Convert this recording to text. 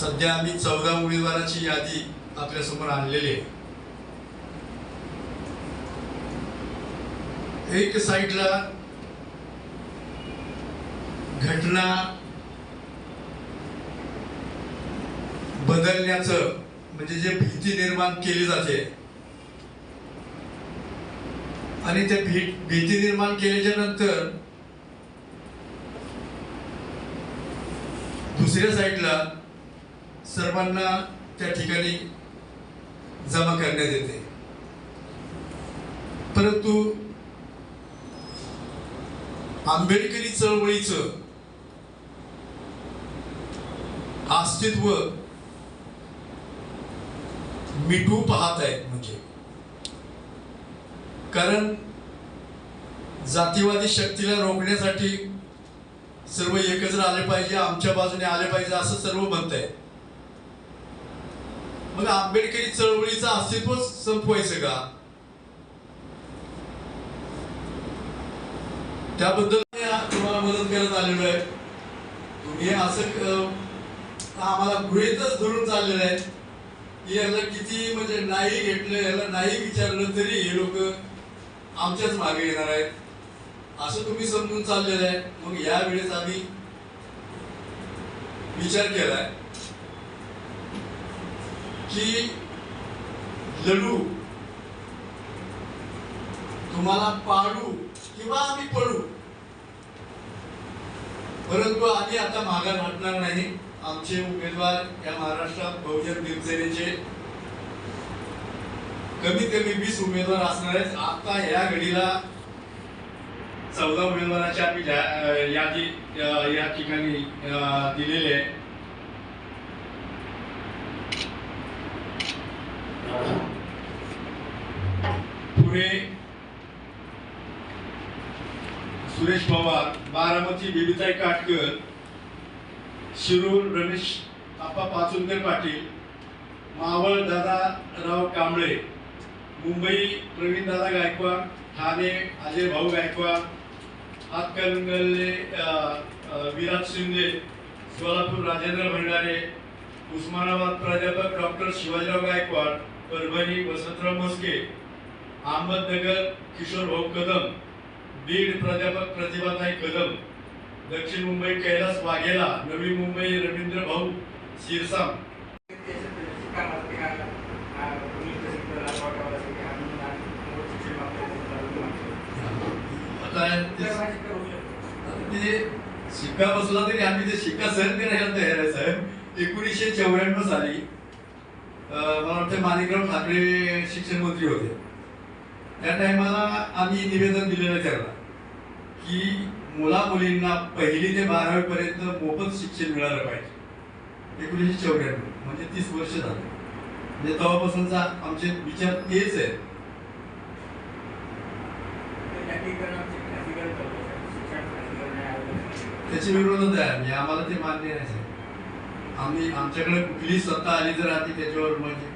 सध्या आम्ही चौदा उमेदवाराची यादी आपल्यासमोर आणलेली आहे. एक साईडला घटना बदलण्याचं म्हणजे जे भीती निर्माण केली जाते आणि ते भी भीती निर्माण केल्याच्यानंतर दुसऱ्या साईडला सर्वांना त्या ठिकाणी जमा करण्यात येते. परंतु आंबेडकरी चळवळीचं अस्तित्व मिटू पाहत आहेत म्हणजे. कारण जातीवादी शक्तीला रोखण्यासाठी सर्व एकत्र आले पाहिजे आमच्या बाजूने आले पाहिजे असं सर्व म्हणत आहे मग आंबेडकरी चळवळीचं अस्तित्व संपवायचं का? त्याबद्दल तुम्हाला मदत करत आलेलो आहे. तुम्ही असं आम्हाला गृहीतच धरून चाललेलं आहे की याला किती म्हणजे नाही घेतलं याला नाही विचारलं तरी हे लोक आमच्याच मागे येणार आहेत. असं तुम्ही समजून चाललेलं आहे. मग या वेळेस आम्ही विचार केलाय. की लढू तुम्हाला पाडू किंवा आम्ही पडू. परंतु आम्ही आता माघार हटणार नाही. आमचे उमेदवार या महाराष्ट्रात बहुजन दिनसेनेचे कमीत कमी वीस उमेदवार असणार आहेत. आता या घडीला चौदा उमेदवाराची आम्ही यादी या ठिकाणी दिलेले दिलेली आहे. पुणे सुरेश पवार बारामती बेबीताई काटकर शिरूर रमेश आप्पा पाचुंदर पाटील मावळ दादाराव कांबळे मुंबई प्रवीण दादा गायकवाड ठाणे अजय भाऊ गायकवाड हातकणंगले विराज शिंदे सोलापूर राजेंद्र भंडारे उस्मानाबाद प्राध्यापक डॉक्टर शिवाजीराव गायकवाड परभणी वसंतराव मस्के अहमदनगर किशोर भाऊ कदम बीड प्राध्यापक प्रतिभाताई कदम दक्षिण मुंबई कैलास वाघेला नवी मुंबई रवींद्र भाऊ शिरसाम. आता ते- शिक्का बसला तरी आम्ही ते शिक्का सहन करायला तयार आहे साहेब. एकोणीसशे चौऱ्याण्णव साली मला वाटतं माणिकराव ठाकरे शिक्षण मंत्री होते. त्या टायमाला आम्ही निवेदन दिलेलं त्याला की मुला मुलींना पहिली ते बारावी पर्यंत मोफत शिक्षण मिळालं पाहिजे. एकोणीसशे चौऱ्याण्णव म्हणजे तीस वर्ष झाले. म्हणजे तेव्हापासूनचा आमचे विचार तेच आहे त्याच्या विरोधात आहे आम्ही आम्हाला ते मान्य नाही आम्ही आमच्याकडे कुठली सत्ता आली तर आधी त्याच्यावर म्हणजे